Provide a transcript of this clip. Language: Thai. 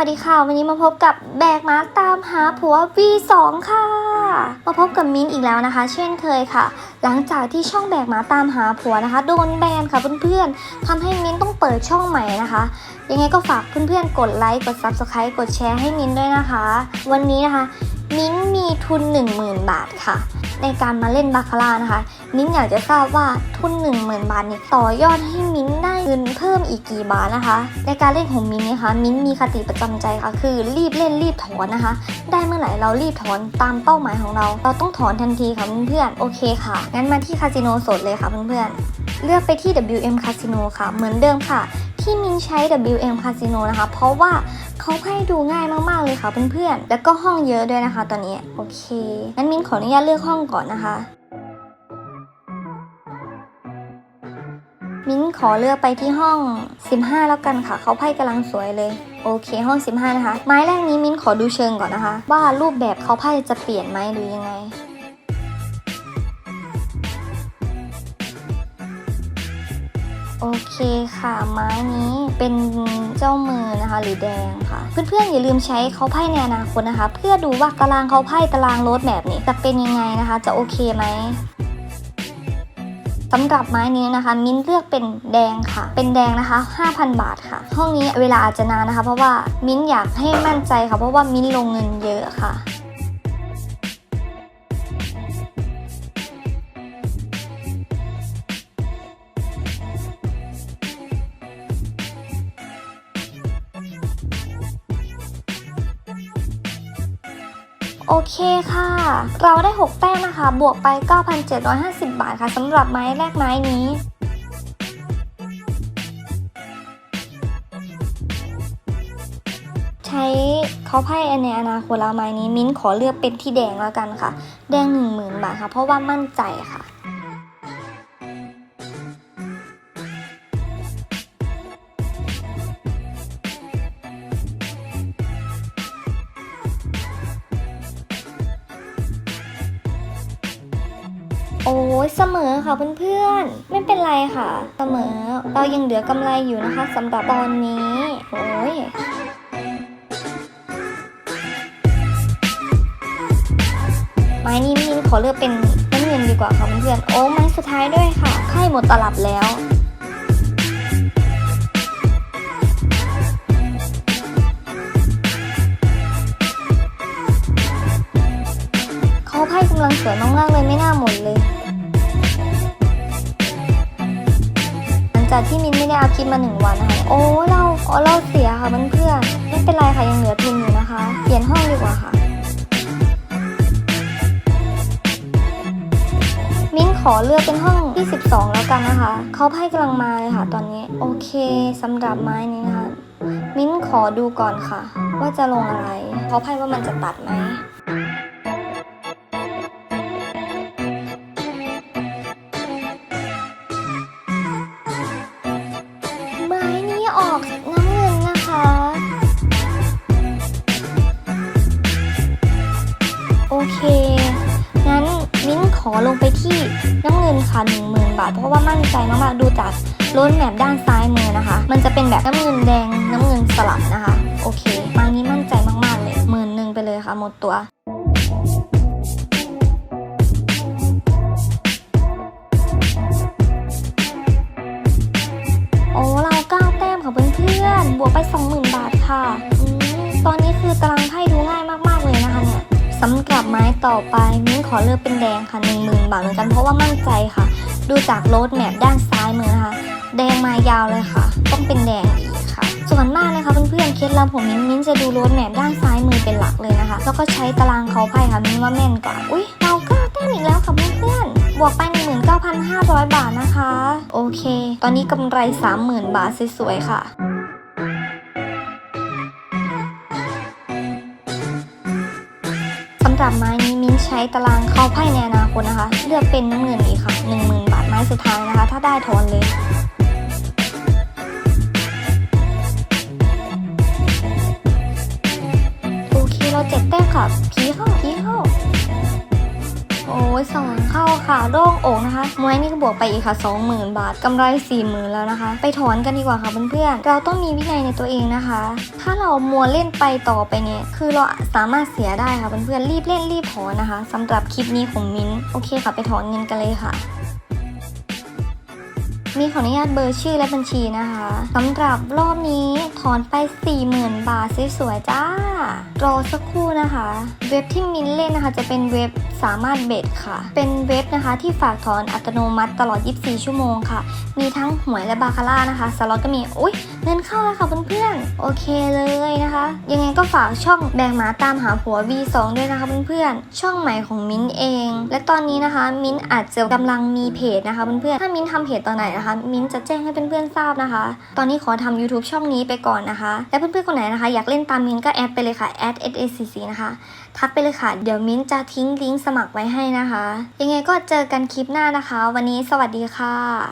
วัสดีค่ะ วันนี้มาพบกับแบกมาตามหาผัว V2 ค่ะ มาพบกับมิ้นอีกแล้วนะคะ เช่นเคยค่ะ หลังจากที่ช่องแบกมาตามหาผัวนะคะ โดนแบนค่ะเพื่อนๆทำให้มิ้นต้องเปิดช่องใหม่นะคะ ยังไงก็ฝากเพื่อนๆ กดไลค์กด Subscribe กดแชร์ให้มิ้นด้วยนะคะ วันนี้นะคะ มิ้นมีทุน 10,000 บาทค่ะ ในการมาเล่นบาคาร่านะคะ มิ้นอยากจะทราบว่าทุน 10,000 บาทนี่ต่อยอดให้มิ้นได้เงินเพิ่มอีกกี่บาทนะคะ ในการเล่นของมิ้นนะคะ มิ้นมีคติประจำใจค่ะ คือรีบเล่นรีบถอนนะคะ ได้เมื่อไหร่เรารีบถอนตามเป้าหมายของเรา เราต้องถอนทันทีค่ะเพื่อนๆโอเคค่ะ งั้นมาที่คาสิโนสดเลยค่ะเพื่อนๆเลือกไปที่ WM Casino ค่ะ เหมือนเดิมค่ะ ที่มินใช้ WM Casino นะคะ เพราะว่าเขาให้ดูง่ายมากๆเลยค่ะเพื่อนๆ แล้วก็ห้องเยอะด้วยนะคะ ตอนนี้ โอเค งั้นมินขออนุญาตเลือกห้องก่อนนะคะ มิ้นขอเลือกไปที่ห้อง 15 แล้วกันค่ะ เขาไพ่กำลังสวยเลย โอเค ห้อง 15 นะคะ ไม้แรกนี้มิ้นขอดูเชิงก่อนนะคะ ว่ารูปแบบเขาไพ่จะเปลี่ยนไหมหรือยังไง โอเคค่ะ ไม้นี้เป็นเจ้ามือนะคะ หรือแดงค่ะ เพื่อนๆอย่าลืมใช้เขาไพ่ในอนาคตนะคะ เพื่อดูว่าตารางเขาไพ่ตารางโรดแบบนี้จะเป็นยังไงนะคะ จะโอเคไหมสำหรับไม้นี้นะคะ มิ้นเลือกเป็นแดงค่ะ เป็นแดงนะคะ 5,000 บาทค่ะ ห้องนี้เวลาอาจจะนานนะคะ เพราะว่ามิ้นอยากให้มั่นใจค่ะ เพราะว่ามิ้นลงเงินเยอะค่ะ โอเคค่ะ เราได้ 6 แต้มนะคะ บวกไป 9,750 บาทค่ะสำหรับไม้แรกไม้นี้ใช้เขาไพ่ในอนาคตแล้วไม้นี้ มิ้นขอเลือกเป็นที่แดงแล้วกันค่ะ แดง 10,000 บาทค่ะ เพราะว่ามั่นใจค่ะ โอ้ยเสมอค่ะเพื่อนๆ ไม่เป็นไรค่ะ เสมอเรายังเหลือกำไรอยู่นะคะสำหรับตอนนี้ โอ้ยไม้นี้มินขอเลือกเป็นน้ำเงินดีกว่าค่ะเพื่อนๆ โอ้ไม้สุดท้ายด้วยค่ะไข่หมดตลับแล้วเขาไพ่กำลังสวยมากๆเลยไม่น่าหมดเลยากที่มินไม่ได้อัพคลิปมาหนึ่งวันนะคะโอ้เราอ๋อเราเสียค่ะเพื่อนๆไม่เป็นไรค่ะยังเหลือทุนอยู่นะคะ เปลี่ยนห้องดีกว่าค่ะ มิ้นขอเลือกเป็นห้องที่12 แล้วกันนะคะเขาไพ่กำลังมาเลยค่ะ ตอนนี้โอเคสำหรับไม้นี้นะคะ มิ้นขอดูก่อนค่ะ ว่าจะลงอะไรเขาไพ่ว่ามันจะตัดไหม ค่ะหนึ่งหมื่นบาท เพราะว่ามั่นใจมากๆดูจากล้นแมปด้านซ้ายมือนะคะ มันจะเป็นแบบน้ำเงินแดงน้ำเงินสลับนะคะ โอเคม้นี้มั่นใจมากๆเลยหมื่นหนึ่งไปเลยค่ะหมดตัวโอ้เราเก้าแต้มค่ะเพื่อนๆบวกไป 20,000 บาทค่ะ ดับไม้ต่อไปมิ้นขอเลือกเป็นแดงค่ะ10,000บาทเหมือนกันเพราะว่ามั่นใจค่ะ ดูจากโรดแมปด้านซ้ายมือนะคะ แดงมายาวเลยค่ะ ต้องเป็นแดงอีกค่ะ ส่วนมากนะคะเพื่อนๆเคล็ดลับของมิ้นมิ้นจะดูโรดแมปด้านซ้ายมือเป็นหลักเลยนะคะ แล้วก็ใช้ตารางเขาไพ่ค่ะมิ้นว่าแม่นกว่าอุ้ยเราก้าแต้มอีกแล้วค่ะเพื่อนๆบวกไป19,500 บาทนะคะ โอเค ตอนนี้กำไร 30,000 บาทสวยๆค่ะำหรับไม้นี้มิ้นใช้ตารางเข้าไพ่ในอนาคตนะคะ เลือกเป็นน้ำเงินอีกค่ะ 10,000 บาทไม้สุดท้ายนะคะ ถ้าได้ทอนเลยโอเคเราเจ็ดแต้มค่ะผีเข้าผีเข้า ยสองเข้าค่ะโล่งอกนะคะมวยนี่ก็บวกไปอีกค่ะ 20,000 บาทกำไร 40,000 แล้วนะคะ ไปถอนกันดีกว่าค่ะเพื่อนๆ เราต้องมีวินัยในตัวเองนะคะ ถ้าเรามัวเล่นไปต่อไปเนี่ยคือเราสามารถเสียได้ค่ะเพื่อนๆรีบเล่นรีบถอนนะคะสำหรับคลิปนี้ของมิ้นโอเคค่ะ ไปถอนเงินกันเลยค่ะ มีขออนุญาตเบอร์ชื่อและบัญชีนะคะสำหรับรอบนี้ถอนไป 40,000 บาทสวยๆจ้ารอสักครู่นะคะ เว็บที่มินเล่นนะคะ จะเป็นเว็บสามารถเบ็ดค่ะ เป็นเว็บนะคะที่ฝากถอนอัตโนมัติตลอด 24 ชั่วโมงค่ะ มีทั้งหวยและบาคาร่านะคะสล็อตก็มีอุ๊ยเงินเข้าแล้วค่ะเพื่อนๆโอเคเลยนะคะ ยังไงก็ฝากช่องแบกหมาตามหาผัว V2 ด้วยนะคะเพื่อนๆช่องใหม่ของมิ้นเอง และตอนนี้นะคะ มิ้นอาจจะกำลังมีเพจนะคะเพื่อนๆถ้ามิ้นทำเพจตอนไหนนะคะมิ้นจะแจ้งให้เพื่อนๆทราบนะคะ ตอนนี้ขอทำ YouTube ช่องนี้ไปก่อนนะคะ และเพื่อนๆคนไหนนะคะ อยากเล่นตามมิ้นก็แอดไปเลยค่ะแอด @sacc นะคะทักไปเลยค่ะ เดี๋ยวมิ้นจะทิ้งลิงก์สมัครไว้ให้นะคะ ยังไงก็เจอกันคลิปหน้านะคะ วันนี้สวัสดีค่ะ